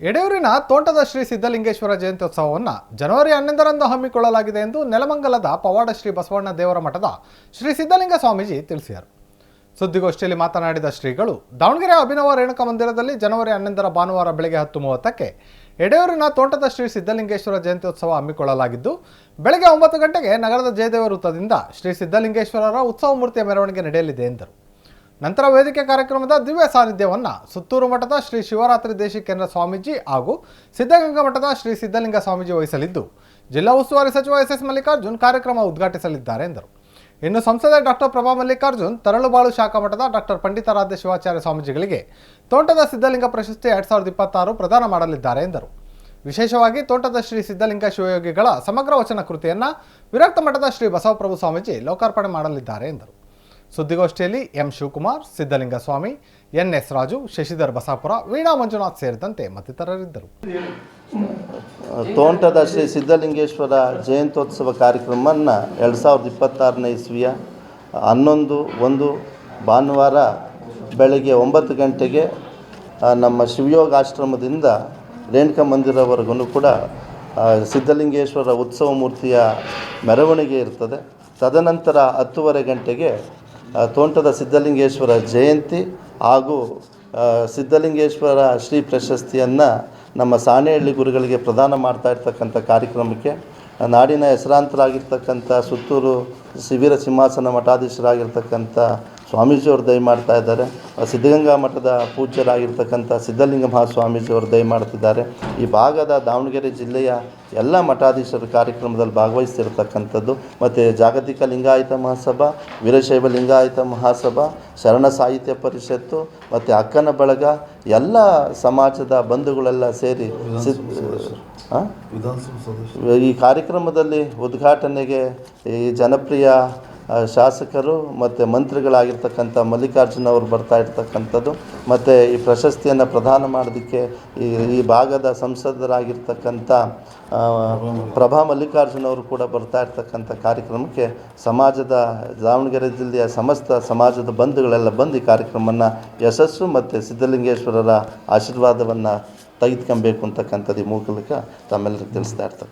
ಎಡೆಯೂರಿನ ತೋಟದ ಶ್ರೀ ಸಿದ್ದಲಿಂಗೇಶ್ವರ ಜಯಂತ್ಯೋತ್ಸವವನ್ನು ಜನವರಿ ಹನ್ನೊಂದರಂದು ಹಮ್ಮಿಕೊಳ್ಳಲಾಗಿದೆ ಎಂದು ನೆಲಮಂಗಲದ ಪವಾಡ ಶ್ರೀ ಬಸವಣ್ಣ ದೇವರ ಮಠದ ಶ್ರೀ ಸಿದ್ದಲಿಂಗ ಸ್ವಾಮೀಜಿ ತಿಳಿಸಿದರು. ಸುದ್ದಿಗೋಷ್ಠಿಯಲ್ಲಿ ಮಾತನಾಡಿದ ಶ್ರೀಗಳು, ದಾವಣಗೆರೆ ಅಭಿನವ ರೇಣುಕ ಮಂದಿರದಲ್ಲಿ ಜನವರಿ ಹನ್ನೊಂದರ ಭಾನುವಾರ ಬೆಳಗ್ಗೆ ಹತ್ತು ಮೂವತ್ತಕ್ಕೆ ಎಡೆಯೂರಿನ ತೋಟದ ಶ್ರೀ ಸಿದ್ದಲಿಂಗೇಶ್ವರ ಜಯಂತ್ಯೋತ್ಸವ ಹಮ್ಮಿಕೊಳ್ಳಲಾಗಿದ್ದು, ಬೆಳಗ್ಗೆ ಒಂಬತ್ತು ಗಂಟೆಗೆ ನಗರದ ಜಯದೇವ ವೃತ್ತದಿಂದ ಶ್ರೀ ಸಿದ್ದಲಿಂಗೇಶ್ವರರ ಉತ್ಸವ ಮೂರ್ತಿಯ ಮೆರವಣಿಗೆ ನಡೆಯಲಿದೆ ಎಂದರು. ನಂತರ ವೇದಿಕೆ ಕಾರ್ಯಕ್ರಮದ ದಿವ್ಯ ಸಾನ್ನಿಧ್ಯವನ್ನು ಸುತ್ತೂರು ಮಠದ ಶ್ರೀ ಶಿವರಾತ್ರಿ ದೇಶಿಕೇಂದ್ರ ಸ್ವಾಮೀಜಿ ಹಾಗೂ ಸಿದ್ಧಗಂಗಾ ಮಠದ ಶ್ರೀ ಸಿದ್ಧಲಿಂಗ ಸ್ವಾಮೀಜಿ ವಹಿಸಲಿದ್ದು, ಜಿಲ್ಲಾ ಉಸ್ತುವಾರಿ ಸಚಿವ ಎಸ್ ಎಸ್ ಮಲ್ಲಿಕಾರ್ಜುನ್ ಕಾರ್ಯಕ್ರಮ ಉದ್ಘಾಟಿಸಲಿದ್ದಾರೆ ಎಂದರು. ಇನ್ನು ಸಂಸದ ಡಾಕ್ಟರ್ ಪ್ರಭಾ ಮಲ್ಲಿಕಾರ್ಜುನ್, ತರಳುಬಾಳು ಶಾಖಾ ಮಠದ ಡಾಕ್ಟರ್ ಪಂಡಿತಾರಾಧ್ಯ ಶಿವಾಚಾರ್ಯ ಸ್ವಾಮೀಜಿಗಳಿಗೆ ತೋಟದ ಸಿದ್ಧಲಿಂಗ ಪ್ರಶಸ್ತಿ ಎರಡ್ ಸಾವಿರದ ಇಪ್ಪತ್ತಾರು ಪ್ರದಾನ ಮಾಡಲಿದ್ದಾರೆ ಎಂದರು. ವಿಶೇಷವಾಗಿ ತೋಟದ ಶ್ರೀ ಸಿದ್ಧಲಿಂಗ ಶಿವಯೋಗಿಗಳ ಸಮಗ್ರ ವಚನ ಕೃತಿಯನ್ನು ವಿರಕ್ತ ಮಠದ ಶ್ರೀ ಬಸವಪ್ರಭು ಸ್ವಾಮೀಜಿ ಲೋಕಾರ್ಪಣೆ ಮಾಡಲಿದ್ದಾರೆ ಎಂದರು. ಸುದ್ದಿಗೋಷ್ಠಿಯಲ್ಲಿ M Shivakumar Siddalinga Swamy N S Raju, Shashidhar Basapura, Veena Manjunath ಸೇರಿದಂತೆ ಮತ್ತಿತರರಿದ್ದರು. ತೋಂಟದ ಶ್ರೀ ಸಿದ್ಧಲಿಂಗೇಶ್ವರ ಜಯಂತ್ಯೋತ್ಸವ ಕಾರ್ಯಕ್ರಮವನ್ನು ಎರಡು ಸಾವಿರದ ಇಪ್ಪತ್ತಾರನೇ ಇಸ್ವಿಯ ಹನ್ನೊಂದು, ಒಂದು ಭಾನುವಾರ ಬೆಳಗ್ಗೆ ಒಂಬತ್ತು ಗಂಟೆಗೆ ನಮ್ಮ ಶಿವಯೋಗ ಆಶ್ರಮದಿಂದ ರೇಣುಕಾ ಮಂದಿರವರೆಗೂ ಕೂಡ ಸಿದ್ದಲಿಂಗೇಶ್ವರ ಉತ್ಸವ ಮೂರ್ತಿಯ ಮೆರವಣಿಗೆ ಇರ್ತದೆ. ತದನಂತರ ಹತ್ತುವರೆ ಗಂಟೆಗೆ ತೋಂಟದ ಸಿದ್ಧಲಿಂಗೇಶ್ವರ ಜಯಂತಿ ಹಾಗೂ ಸಿದ್ಧಲಿಂಗೇಶ್ವರ ಶ್ರೀ ಪ್ರಶಸ್ತಿಯನ್ನು ನಮ್ಮ ಸಾಣೆಹಳ್ಳಿ ಗುರುಗಳಿಗೆ ಪ್ರದಾನ ಮಾಡ್ತಾ ಇರ್ತಕ್ಕಂಥ ಕಾರ್ಯಕ್ರಮಕ್ಕೆ ನಾಡಿನ ಹೆಸರಾಂತರಾಗಿರ್ತಕ್ಕಂಥ ಸುತ್ತೂರು ಶಿಬಿರ ಸಿಂಹಾಸನ ಮಠಾಧೀಶರಾಗಿರ್ತಕ್ಕಂಥ ಸ್ವಾಮೀಜಿಯವರು ದಯ ಮಾಡ್ತಾ ಇದ್ದಾರೆ. ಸಿದ್ಧಗಂಗಾ ಮಠದ ಪೂಜ್ಯರಾಗಿರ್ತಕ್ಕಂಥ ಸಿದ್ಧಲಿಂಗ ಮಹಾಸ್ವಾಮೀಜಿಯವರು ದಯ ಮಾಡ್ತಿದ್ದಾರೆ. ಈ ಭಾಗದ ದಾವಣಗೆರೆ ಜಿಲ್ಲೆಯ ಎಲ್ಲ ಮಠಾಧೀಶರು ಕಾರ್ಯಕ್ರಮದಲ್ಲಿ ಭಾಗವಹಿಸ್ತಿರ್ತಕ್ಕಂಥದ್ದು. ಮತ್ತು ಜಾಗತಿಕ ಲಿಂಗಾಯತ ಮಹಾಸಭಾ, ವೀರಶೈವ ಲಿಂಗಾಯತ ಮಹಾಸಭಾ, ಶರಣ ಸಾಹಿತ್ಯ ಪರಿಷತ್ತು, ಮತ್ತು ಅಕ್ಕನ ಬಳಗ ಎಲ್ಲ ಸಮಾಜದ ಬಂಧುಗಳೆಲ್ಲ ಸೇರಿ ಸಿದ್? ಈ ಕಾರ್ಯಕ್ರಮದಲ್ಲಿ ಉದ್ಘಾಟನೆಗೆ ಈ ಜನಪ್ರಿಯ ಶಾಸಕರು ಮತ್ತು ಮಂತ್ರಿಗಳಾಗಿರ್ತಕ್ಕಂಥ ಮಲ್ಲಿಕಾರ್ಜುನ ಅವರು ಬರ್ತಾ ಇರ್ತಕ್ಕಂಥದ್ದು, ಮತ್ತು ಈ ಪ್ರಶಸ್ತಿಯನ್ನು ಪ್ರದಾನ ಮಾಡೋದಕ್ಕೆ ಈ ಈ ಭಾಗದ ಸಂಸದರಾಗಿರ್ತಕ್ಕಂಥ ಪ್ರಭಾ ಮಲ್ಲಿಕಾರ್ಜುನ ಅವರು ಕೂಡ ಬರ್ತಾ ಇರ್ತಕ್ಕಂಥ ಕಾರ್ಯಕ್ರಮಕ್ಕೆ ಸಮಾಜದ, ದಾವಣಗೆರೆ ಜಿಲ್ಲೆಯ ಸಮಸ್ತ ಸಮಾಜದ ಬಂಧುಗಳೆಲ್ಲ ಬಂದು ಈ ಕಾರ್ಯಕ್ರಮವನ್ನು ಯಶಸ್ಸು ಮತ್ತು ಸಿದ್ಧಲಿಂಗೇಶ್ವರರ ಆಶೀರ್ವಾದವನ್ನು ತೆಗೆದುಕೊಬೇಕು ಅಂತಕ್ಕಂಥದ್ದು ಈ ಮೂಲಕ ತಮ್ಮೆಲ್ಲರಿಗೆ ತಿಳಿಸ್ತಾ ಇರ್ತಕ್ಕಂಥ